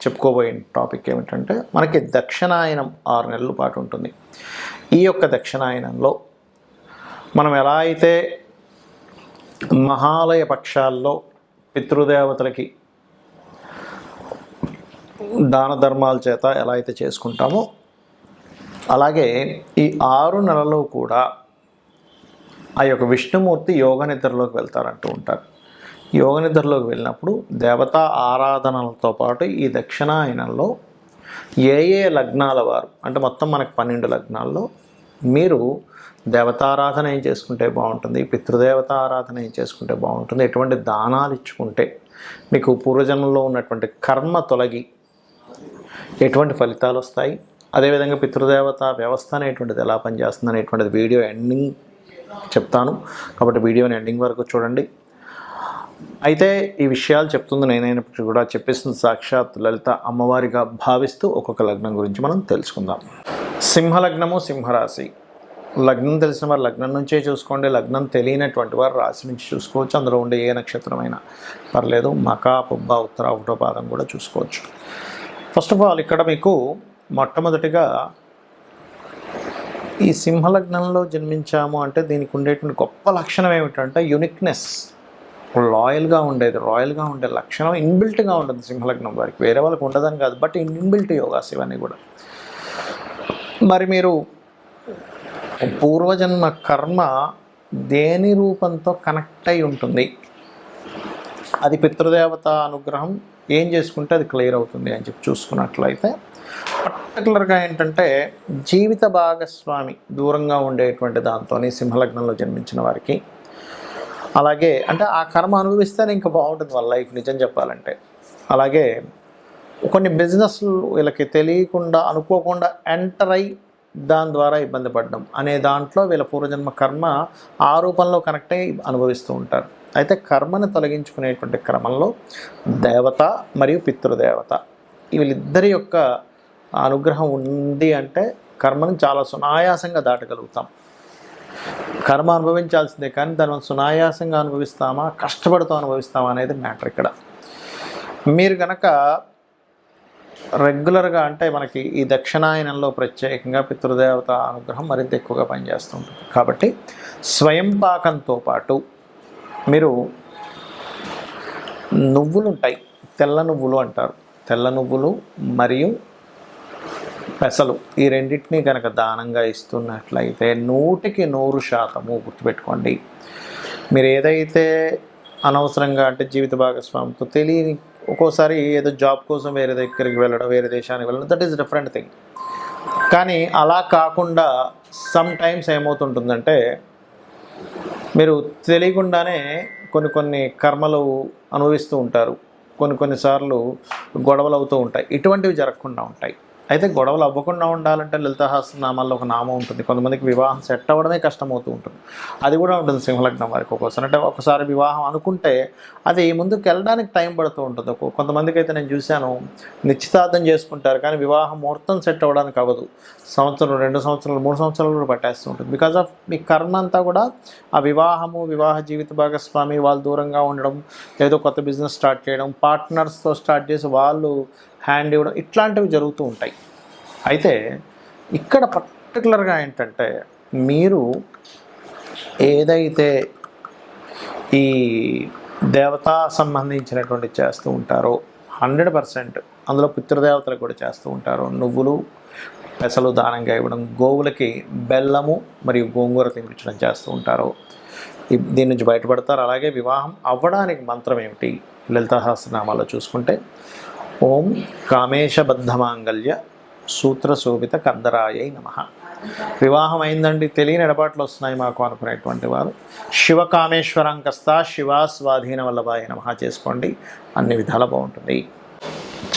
చెప్పుకోబోయే టాపిక్ ఏమిటంటే మనకి దక్షిణాయనం ఆరు నెలల పాటు ఉంటుంది. ఈ యొక్క దక్షిణాయనంలో మనం ఎలా అయితే మహాలయ పక్షాల్లో పితృదేవతలకి దాన ధర్మాల చేత ఎలా అయితే చేసుకుంటామో అలాగే ఈ ఆరు నెలలు కూడా ఆ యొక్క విష్ణుమూర్తి యోగ నిద్రలోకి వెళ్తారంటూ ఉంటారు. యోగ నిద్రలోకి వెళ్ళినప్పుడు దేవతా ఆరాధనలతో పాటు ఈ దక్షిణాయనంలో ఏ ఏ లగ్నాల వారు అంటే మొత్తం మనకు పన్నెండు లగ్నాల్లో మీరు దేవతారాధన ఏం చేసుకుంటే బాగుంటుంది పితృదేవత ఆరాధన ఏం చేసుకుంటే బాగుంటుంది ఎటువంటి దానాలు ఇచ్చుకుంటే మీకు పూర్వజన్మలో ఉన్నటువంటి కర్మ తొలగి ఎటువంటి ఫలితాలు వస్తాయి? అదేవిధంగా పితృదేవత వ్యవస్థ అనేటువంటిది ఎలా పనిచేస్తుంది అనేటువంటిది వీడియో ఎండింగ్ చెప్తాను. కాబట్టి వీడియోని ఎండింగ్ వరకు చూడండి. అయితే ఈ విషయాలు చెప్తుంది నేనైనప్పటికీ కూడా చెప్పేసిన సాక్షాత్ లలిత అమ్మవారిగా భావిస్తూ ఒక్కొక్క లగ్నం గురించి మనం తెలుసుకుందాం. సింహలగ్నము సింహరాశి. లగ్నం తెలిసిన వారు లగ్నం నుంచే చూసుకోండి. లగ్నం తెలియనటువంటి వారు రాశి నుంచి చూసుకోవచ్చు. అందులో ఉండే ఏ నక్షత్రమైనా పర్లేదు. మక పుబ్బ ఉత్తర ఒకటో పాదం కూడా చూసుకోవచ్చు. ఫస్ట్ ఆఫ్ ఆల్ ఇక్కడ మీకు మొట్టమొదటిగా ఈ సింహలగ్నంలో జన్మించాము అంటే దీనికి ఉండేటువంటి గొప్ప లక్షణం ఏమిటంటే యునిక్నెస్ లాయల్గా ఉండేది రాయల్గా ఉండే లక్షణం ఇన్బిల్ట్గా ఉంటుంది సింహలగ్నం వారికి. వేరే వాళ్ళకి ఉండదని కాదు బట్ ఇన్బిల్ట్ యోగాస్ ఇవన్నీ కూడా. మరి మీరు పూర్వజన్మ కర్మ దేని రూపంతో కనెక్ట్ అయి ఉంటుంది? అది పితృదేవత అనుగ్రహం ఏం చేసుకుంటే అది క్లియర్ అవుతుంది అని చెప్పి చూసుకున్నట్లయితే పర్టికులర్గా ఏంటంటే జీవిత భాగస్వామి దూరంగా ఉండేటువంటి దాంతో సింహలగ్నంలో జన్మించిన వారికి అలాగే అంటే ఆ కర్మ అనుభవిస్తేనే ఇంకా బాగుంటుంది వాళ్ళ లైఫ్ నిజం చెప్పాలంటే. అలాగే కొన్ని బిజినెస్లు వీళ్ళకి తెలియకుండా అనుకోకుండా ఎంటర్ అయి దాని ద్వారా ఇబ్బంది పడడం అనే దాంట్లో వీళ్ళ పూర్వజన్మ కర్మ ఆ రూపంలో కనెక్ట్ అయ్యి అనుభవిస్తూ ఉంటారు. అయితే కర్మను తొలగించుకునేటువంటి క్రమంలో దేవత మరియు పితృదేవత వీళ్ళిద్దరి యొక్క అనుగ్రహం ఉంది అంటే కర్మను చాలా సునాయాసంగా దాటగలుగుతాం. కర్మ అనుభవించాల్సిందే కానీ దాని మనం సునాయాసంగా అనుభవిస్తామా కష్టపడుతూ అనుభవిస్తామా అనేది మ్యాటర్ ఇక్కడ. మీరు కనుక రెగ్యులర్గా అంటే మనకి ఈ దక్షిణాయనంలో ప్రత్యేకంగా పితృదేవత అనుగ్రహం మరింత ఎక్కువగా పనిచేస్తుంటుంది కాబట్టి స్వయం పాకంతో పాటు మీరు నువ్వులు ఉంటాయి తెల్ల నువ్వులు అంటారు. తెల్ల నువ్వులు మరియు పెసలు. ఈ రెండింటినీ కనుక దానంగా ఇస్తున్నట్లయితే నూటికి నూరు శాతము గుర్తుపెట్టుకోండి. మీరు ఏదైతే అనవసరంగా అంటే జీవిత భాగస్వామితో తెలియని ఒక్కోసారి ఏదో జాబ్ కోసం వేరే దగ్గరికి వెళ్ళడం వేరే దేశానికి వెళ్ళడం దట్ ఈస్ డిఫరెంట్ థింగ్ కానీ అలా కాకుండా సమ్ టైమ్స్ ఏమవుతుంటుందంటే మీరు తెలియకుండానే కొన్ని కొన్ని కర్మలు అనుభవిస్తూ ఉంటారు. కొన్ని కొన్నిసార్లు గొడవలు అవుతూ ఉంటాయి. ఇటువంటివి జరగకుండా ఉంటాయి. అయితే గొడవలు అవ్వకుండా ఉండాలంటే లలితహాస నామాల్లో ఒక నామం ఉంటుంది. కొంతమందికి వివాహం సెట్ అవ్వడమే కష్టమవుతూ ఉంటుంది. అది కూడా ఉంటుంది సింహలగ్నం వారికి ఒక్కోసారి. అంటే ఒకసారి వివాహం అనుకుంటే అది ముందుకు వెళ్ళడానికి టైం పడుతూ ఉంటుంది. కొంతమందికి అయితే నేను చూశాను నిశ్చితార్థం చేసుకుంటారు కానీ వివాహం ముహూర్తం సెట్ అవ్వడానికి అవ్వదు. సంవత్సరం రెండు సంవత్సరాలు మూడు సంవత్సరాలు కూడా పట్టేస్తూ ఉంటుంది. బికాజ్ ఆఫ్ మీ కర్మ అంతా కూడా ఆ వివాహము వివాహ జీవిత భాగస్వామి వాళ్ళు దూరంగా ఉండడం ఏదో కొత్త బిజినెస్ స్టార్ట్ చేయడం పార్ట్నర్స్తో స్టార్ట్ చేసి వాళ్ళు హ్యాండ్ ఇవ్వడం ఇట్లాంటివి జరుగుతూ ఉంటాయి. అయితే ఇక్కడ పర్టికులర్గా ఏంటంటే మీరు ఏదైతే ఈ దేవతా సంబంధించినటువంటి చేస్తూ ఉంటారో హండ్రెడ్ పర్సెంట్ అందులో పితృదేవతలకు కూడా చేస్తూ ఉంటారు. నువ్వులు పెసలు దానంగా ఇవ్వడం గోవులకి బెల్లము మరియు గోంగూర తినిపించడం చేస్తూ ఉంటారు. దీని నుంచి బయటపడతారు. అలాగే వివాహం అవ్వడానికి మంత్రం ఏమిటి? లలిత సహస్రనామాలో చూసుకుంటే ఓం కామేశబద్ధమాంగల్య సూత్రశోభిత కందరాయై నమ. వివాహం అయిందండి తెలియని ఎడబాట్లు వస్తున్నాయి మాకు అనుకునేటువంటి వారు. శివకామేశ్వరంకస్త శివా స్వాధీన వల్లభాయ నమ చేసుకోండి అన్ని విధాల బాగుంటుంది.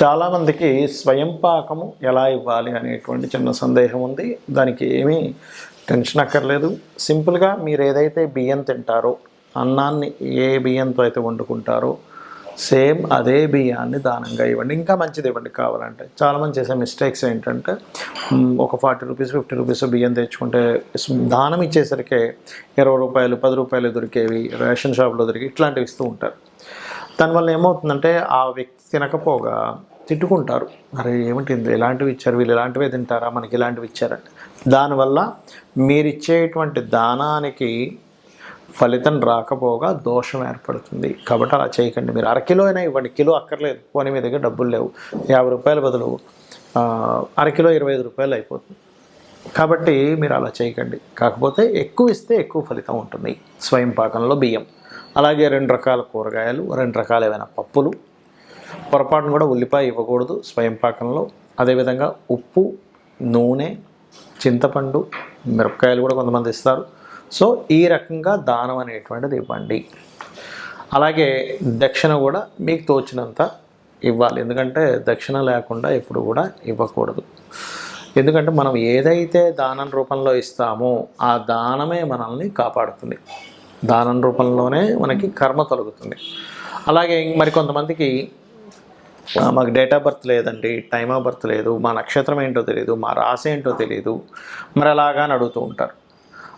చాలామందికి స్వయం పాకము ఎలా ఇవ్వాలి అనేటువంటి చిన్న సందేహం ఉంది. దానికి ఏమీ టెన్షన్ అక్కర్లేదు. సింపుల్గా మీరు ఏదైతే బియ్యం తింటారో అన్నాన్ని ఏ బియ్యంతో అయితే వండుకుంటారో సేమ్ అదే బియ్యాన్ని దానంగా ఇవ్వండి. ఇంకా మంచిది ఇవ్వండి కావాలంటే. చాలామంది చేసే మిస్టేక్స్ ఏంటంటే ఒక ఫార్టీ రూపీస్ ఫిఫ్టీ రూపీస్ బియ్యం తెచ్చుకుంటే దానం ఇచ్చేసరికి ఇరవై రూపాయలు పది రూపాయలు దొరికేవి రేషన్ షాప్లో దొరికి ఇట్లాంటివి ఇస్తూ ఉంటారు. దానివల్ల ఏమవుతుందంటే ఆ వ్యక్తి తినకపోగా తిట్టుకుంటారు. మరి ఏమిటి ఇలాంటివి ఇచ్చారు? వీళ్ళు ఇలాంటివే తింటారా? మనకి ఇలాంటివి ఇచ్చారంటే. దానివల్ల మీరు ఇచ్చేటువంటి దానానికి ఫలితం రాకపోగా దోషం ఏర్పడుతుంది. కాబట్టి అలా చేయకండి. మీరు అరకిలో అయినా ఇవ్వండి. కిలో అక్కర్లేదు. పోనీ మీ దగ్గర డబ్బులు లేవు. యాభై రూపాయల బదులు అరకిలో ఇరవై ఐదు రూపాయలు అయిపోతుంది. కాబట్టి మీరు అలా చేయకండి. కాకపోతే ఎక్కువ ఇస్తే ఎక్కువ ఫలితం ఉంటుంది. స్వయం పాకంలో బియ్యం. అలాగే రెండు రకాల కూరగాయలు రెండు రకాల ఏమైనా పప్పులు. పొరపాటును కూడా ఉల్లిపాయ ఇవ్వకూడదు స్వయం పాకంలో. అదేవిధంగా ఉప్పు నూనె చింతపండు మిరపకాయలు కూడా కొంతమంది ఇస్తారు. సో ఈ రకంగా దానం అనేటువంటిది ఇవ్వండి. అలాగే దక్షిణ కూడా మీకు తోచినంత ఇవ్వాలి. ఎందుకంటే దక్షిణ లేకుండా ఎప్పుడు కూడా ఇవ్వకూడదు. ఎందుకంటే మనం ఏదైతే దానం రూపంలో ఇస్తామో ఆ దానమే మనల్ని కాపాడుతుంది. దానం రూపంలోనే మనకి కర్మ తొలగుతుంది. అలాగే మరి కొంతమందికి మాకు డేట్ ఆఫ్ బర్త్ లేదండి టైమ్ ఆఫ్ బర్త్ లేదు మా నక్షత్రం ఏంటో తెలియదు మా రాశి ఏంటో తెలియదు మరి అలాగా అని అడుగుతూ ఉంటారు.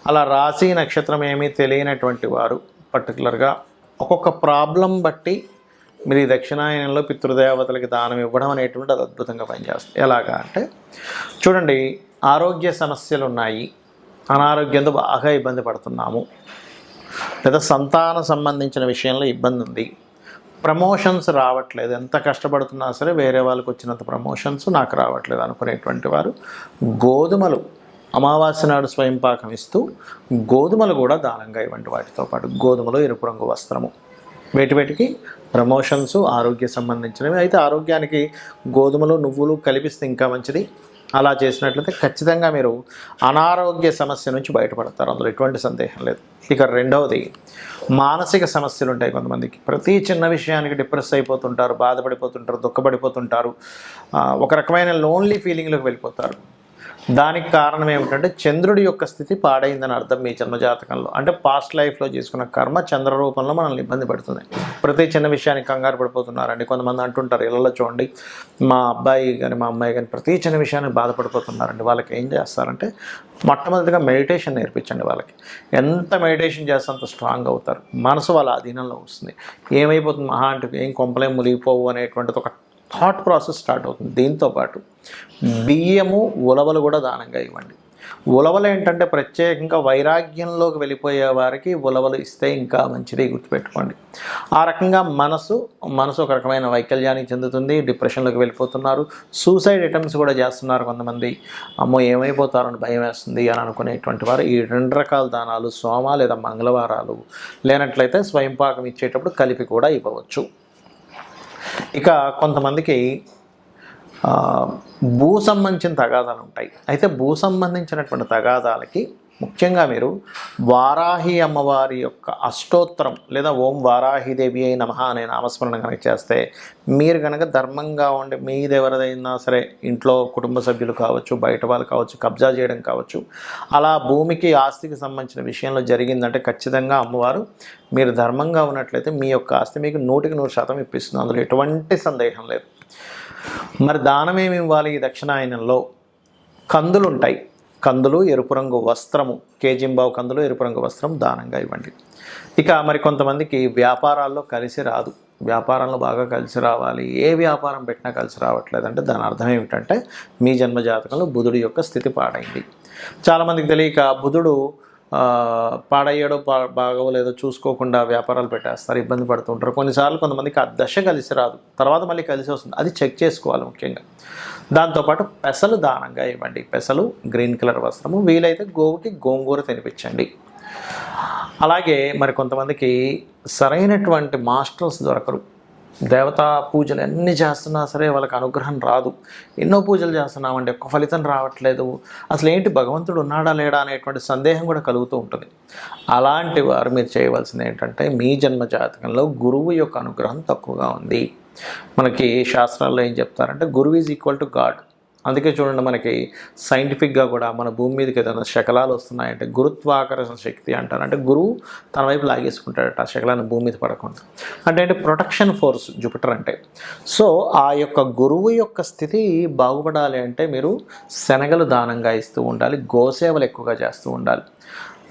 అలా రాశి నక్షత్రం ఏమీ తెలియనటువంటి వారు పర్టికులర్గా ఒక్కొక్క ప్రాబ్లం బట్టి మీరు ఈ దక్షిణాయనంలో పితృదేవతలకి దానం ఇవ్వడం అనేటువంటి అది అద్భుతంగా పనిచేస్తుంది. ఎలాగా అంటే చూడండి ఆరోగ్య సమస్యలు ఉన్నాయి. అనారోగ్యంతో బాగా ఇబ్బంది పడుతున్నాము. లేదా సంతాన సంబంధించిన విషయంలో ఇబ్బంది ఉంది. ప్రమోషన్స్ రావట్లేదు. ఎంత కష్టపడుతున్నా సరే వేరే వాళ్ళకి వచ్చినంత ప్రమోషన్స్ నాకు రావట్లేదు అనుకునేటువంటి వారు గోధుమలు అమావాస్య నాడు స్వయం పాకం ఇస్తూ గోధుమలు కూడా దానంగా ఇవ్వండి వాటితో పాటు. గోధుమలు ఎరుపు రంగు వస్త్రము. వేటివేటికి ప్రమోషన్స్ ఆరోగ్య సంబంధించినవి. అయితే ఆరోగ్యానికి గోధుమలు నువ్వులు కలిపిస్తే ఇంకా మంచిది. అలా చేసినట్లయితే ఖచ్చితంగా మీరు అనారోగ్య సమస్య నుంచి బయటపడతారు. అందులో ఎటువంటి సందేహం లేదు. ఇక రెండవది మానసిక సమస్యలు ఉంటాయి కొంతమందికి. ప్రతి చిన్న విషయానికి డిప్రెస్ అయిపోతుంటారు బాధపడిపోతుంటారు దుఃఖపడిపోతుంటారు. ఒక రకమైన లోన్లీ ఫీలింగ్లోకి వెళ్ళిపోతారు. దానికి కారణం ఏమిటంటే చంద్రుడి యొక్క స్థితి పాడైందని అర్థం మీ జన్మజాతకంలో. అంటే పాస్ట్ లైఫ్లో చేసుకున్న కర్మ చంద్ర రూపంలో మనల్ని ఇబ్బంది పడుతుంది. ప్రతి చిన్న విషయానికి కంగారు పడిపోతున్నారండి. కొంతమంది అంటుంటారు ఇళ్ళలో చూడండి మా అబ్బాయి కానీ మా అమ్మాయి కానీ ప్రతి చిన్న విషయానికి బాధపడిపోతున్నారండి. వాళ్ళకి ఏం చేస్తారంటే మొట్టమొదటిగా మెడిటేషన్ నేర్పించండి వాళ్ళకి. ఎంత మెడిటేషన్ చేస్తే అంత స్ట్రాంగ్ అవుతారు. మనసు వాళ్ళ అధీనంలో వస్తుంది. ఏమైపోతుంది? మహా అంటే ఏం కొంపలేం మునిగిపోవు అనేటువంటిది ఒక థాట్ ప్రాసెస్ స్టార్ట్ అవుతుంది. దీంతో పాటు బియ్యము ఉలవలు కూడా దానంగా ఇవ్వండి. ఉలవలు ఏంటంటే ప్రత్యేకంగా వైరాగ్యంలోకి వెళ్ళిపోయే వారికి ఉలవలు ఇస్తే ఇంకా మంచిది గుర్తుపెట్టుకోండి. ఆ రకంగా మనసు మనసు ఒక రకమైన వైకల్యానికి చెందుతుంది డిప్రెషన్లోకి వెళ్ళిపోతున్నారు. సూసైడ్ అటెంప్ట్స్ కూడా చేస్తున్నారు కొంతమంది. అమ్మో ఏమైపోతారని భయం వేస్తుంది అని అనుకునేటువంటి వారు ఈ రెండు రకాల దానాలు సోమ లేదా మంగళవారాలు లేనట్లయితే స్వయం పాకం ఇచ్చేటప్పుడు కలిపి కూడా ఇవ్వవచ్చు. ఇక కొంతమందికి భూ సంబంధించిన తగాదాలు ఉంటాయి. అయితే భూ సంబంధించినటువంటి తగాదాలకి ముఖ్యంగా మీరు వారాహి అమ్మవారి యొక్క అష్టోత్తరం లేదా ఓం వారాహిదేవి అయి నమః అనే నామస్మరణ కనుక చేస్తే మీరు కనుక ధర్మంగా ఉండి మీది ఎవరిదైనా సరే ఇంట్లో కుటుంబ సభ్యులు కావచ్చు బయట వాళ్ళు కావచ్చు కబ్జా చేయడం కావచ్చు అలా భూమికి ఆస్తికి సంబంధించిన విషయంలో జరిగిందంటే ఖచ్చితంగా అమ్మవారు మీరు ధర్మంగా ఉన్నట్లయితే మీ యొక్క ఆస్తి మీకు నూటికి నూరు శాతం ఇప్పిస్తుంది. అందులో ఎటువంటి సందేహం లేదు. మరి దానం ఏమి ఇవ్వాలి? ఈ దక్షిణాయనంలో కందులుంటాయి. కందులు ఎరుపు రంగు వస్త్రము కేజింబావు కందులు ఎరుపు రంగు వస్త్రం దానంగా ఇవ్వండి. ఇక మరి కొంతమందికి వ్యాపారాల్లో కలిసి రాదు. వ్యాపారంలో బాగా కలిసి రావాలి. ఏ వ్యాపారం పెట్టినా కలిసి రావట్లేదు అంటే దాని అర్థం ఏమిటంటే మీ జన్మ జాతకంలో బుధుడి యొక్క స్థితి పాడైంది. చాలామందికి తెలియక బుధుడు పాడయ్యాడో పా బాగోలేదో చూసుకోకుండా వ్యాపారాలు పెట్టేస్తారు ఇబ్బంది పడుతుంటారు కొన్నిసార్లు కొంతమందికి ఆ దశ కలిసి రాదు. తర్వాత మళ్ళీ కలిసి వస్తుంది. అది చెక్ చేసుకోవాలి ముఖ్యంగా. దాంతోపాటు పెసలు దానంగా ఇవ్వండి. పెసలు గ్రీన్ కలర్ వస్త్రము వీలైతే గోవుకి గోంగూర తినిపించండి. అలాగే మరి కొంతమందికి సరైనటువంటి మాస్టర్స్ దొరకరు. దేవతా పూజలు ఎన్ని చేస్తున్నా సరే వాళ్ళకి అనుగ్రహం రాదు. ఎన్నో పూజలు చేస్తున్నామంటే ఒక్క ఫలితం రావట్లేదు. అసలు ఏంటి భగవంతుడు ఉన్నాడా లేడా అనేటువంటి సందేహం కూడా కలుగుతూ ఉంటుంది. అలాంటి వారు మీరు చేయవలసింది ఏంటంటే మీ జన్మ జాతకంలో గురువు యొక్క అనుగ్రహం తక్కువగా ఉంది. మనకి శాస్త్రాల్లో ఏం చెప్తారంటే గురువు ఈజ్ ఈక్వల్ టు గాడ్ అందుకే చూడండి మనకి సైంటిఫిక్గా కూడా మన భూమి మీదకి ఏదైనా శకలాలు వస్తున్నాయంటే గురుత్వాకర్షణ శక్తి అంటారు అంటే గురువు తన వైపు లాగేసుకుంటాడట ఆ శకలాన్ని భూమి మీద పడకుండా. అంటే అంటే ప్రొటెక్షన్ ఫోర్స్ జూపిటర్ అంటే. సో ఆ యొక్క గురువు యొక్క స్థితి బాగుపడాలి అంటే మీరు శనగలు దానంగా ఇస్తూ ఉండాలి గోసేవలు ఎక్కువగా చేస్తూ ఉండాలి.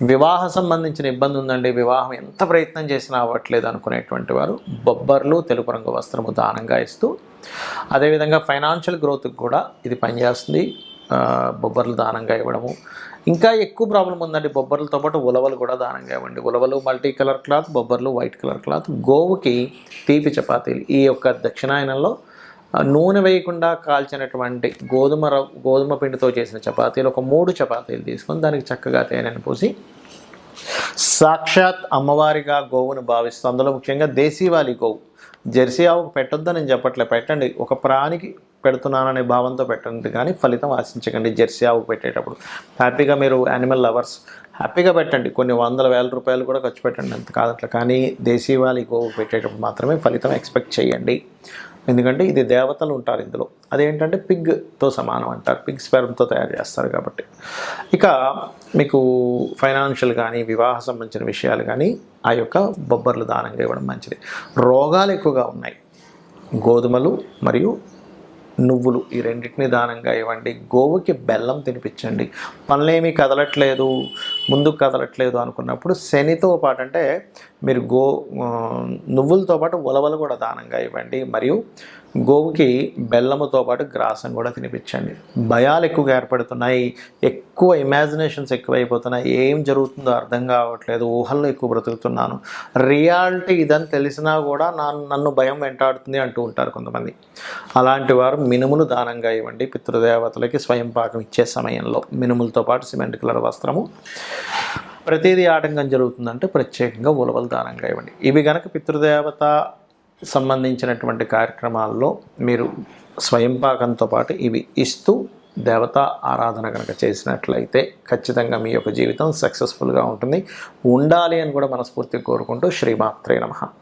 వివాహ సంబంధించిన ఇబ్బంది ఉందండి. వివాహం ఎంత ప్రయత్నం చేసినా అవ్వట్లేదు అనుకునేటువంటి వారు బొబ్బర్లు తెలుపు రంగు వస్త్రము దానంగా ఇస్తూ అదేవిధంగా ఫైనాన్షియల్ గ్రోత్కి కూడా ఇది పనిచేస్తుంది. బొబ్బర్లు దానంగా ఇవ్వడము. ఇంకా ఎక్కువ ప్రాబ్లం ఉందండి బొబ్బర్లతో పాటు ఉలవలు కూడా దానంగా ఇవ్వండి. ఉలవలు మల్టీ కలర్ క్లాత్ బొబ్బర్లు వైట్ కలర్ క్లాత్ గోవుకి తీపి చపాతీలు ఈ యొక్క దక్షిణాయనంలో నూనె వేయకుండా కాల్చినటువంటి గోధుమ రవ్ గోధుమ పిండితో చేసిన చపాతీలు ఒక మూడు చపాతీలు తీసుకొని దానికి చక్కగా తేనెను పోసి సాక్షాత్ అమ్మవారిగా గోవును భావిస్తూ అందులో ముఖ్యంగా దేశీవాలి గోవు. జెర్సీ ఆవుకు పెట్టొద్దని నేను చెప్పట్లే పెట్టండి. ఒక ప్రాణికి పెడుతున్నాననే భావంతో పెట్టండి కానీ ఫలితం ఆశించకండి జెర్సీ ఆవుకు పెట్టేటప్పుడు. హ్యాపీగా మీరు యానిమల్ లవర్స్ హ్యాపీగా పెట్టండి. కొన్ని వందల వేల రూపాయలు కూడా ఖర్చు పెట్టండి అంత కాదట్లా కానీ దేశీవాలి గోవు పెట్టేటప్పుడు మాత్రమే ఫలితం ఎక్స్పెక్ట్ చేయండి. ఎందుకంటే ఇది దేవతలు ఉంటారు ఇందులో. అదేంటంటే పిగ్తో సమానం అంటారు. పిగ్ స్పెరంతో తయారు చేస్తారు కాబట్టి. ఇక మీకు ఫైనాన్షియల్ కానీ వివాహ సంబంధించిన విషయాలు కానీ ఆ యొక్క బొబ్బర్లు దానంగా ఇవ్వడం మంచిది. రోగాలు ఎక్కువగా ఉన్నాయి. గోధుమలు మరియు నువ్వులు ఈ రెండింటిని దానంగా ఇవ్వండి. గోవుకి బెల్లం తినిపించండి. పనులేమీ కదలట్లేదు. ముందుకు కదలట్లేదు అనుకున్నప్పుడు శనితో పాటు అంటే మీరు గో నువ్వులతో పాటు ఉలవలు కూడా దానంగా ఇవ్వండి. మరియు గోవుకి బెల్లముతో పాటు గ్రాసం కూడా తినిపించండి. భయాలు ఎక్కువగా ఏర్పడుతున్నాయి. ఎక్కువ ఇమాజినేషన్స్ ఎక్కువైపోతున్నాయి. ఏం జరుగుతుందో అర్థం కావట్లేదు. ఊహల్లో ఎక్కువ బ్రతుకుతున్నాను. రియాలిటీ ఇదని తెలిసినా కూడా నా నన్ను భయం వెంటాడుతుంది అంటూ ఉంటారు కొంతమంది. అలాంటి వారు మినుములు దానంగా ఇవ్వండి. పితృదేవతలకి స్వయం పాకం ఇచ్చే సమయంలో మినుములతో పాటు సిమెంట్ కలర్ వస్త్రము. ప్రతిదీ ఆటంకం జరుగుతుందంటే ప్రత్యేకంగా ఉలవలు దానంగా ఇవ్వండి. ఇవి గనక పితృదేవత సంబంధించినటువంటి కార్యక్రమాల్లో మీరు స్వయం పాకంతో పాటు ఇవి ఇస్తూ దేవతా ఆరాధన కనుక చేసినట్లయితే ఖచ్చితంగా మీ యొక్క జీవితం సక్సెస్ఫుల్గా ఉంటుంది. ఉండాలి అని కూడా మనస్ఫూర్తిగా కోరుకుంటూ శ్రీమాత్రే నమః.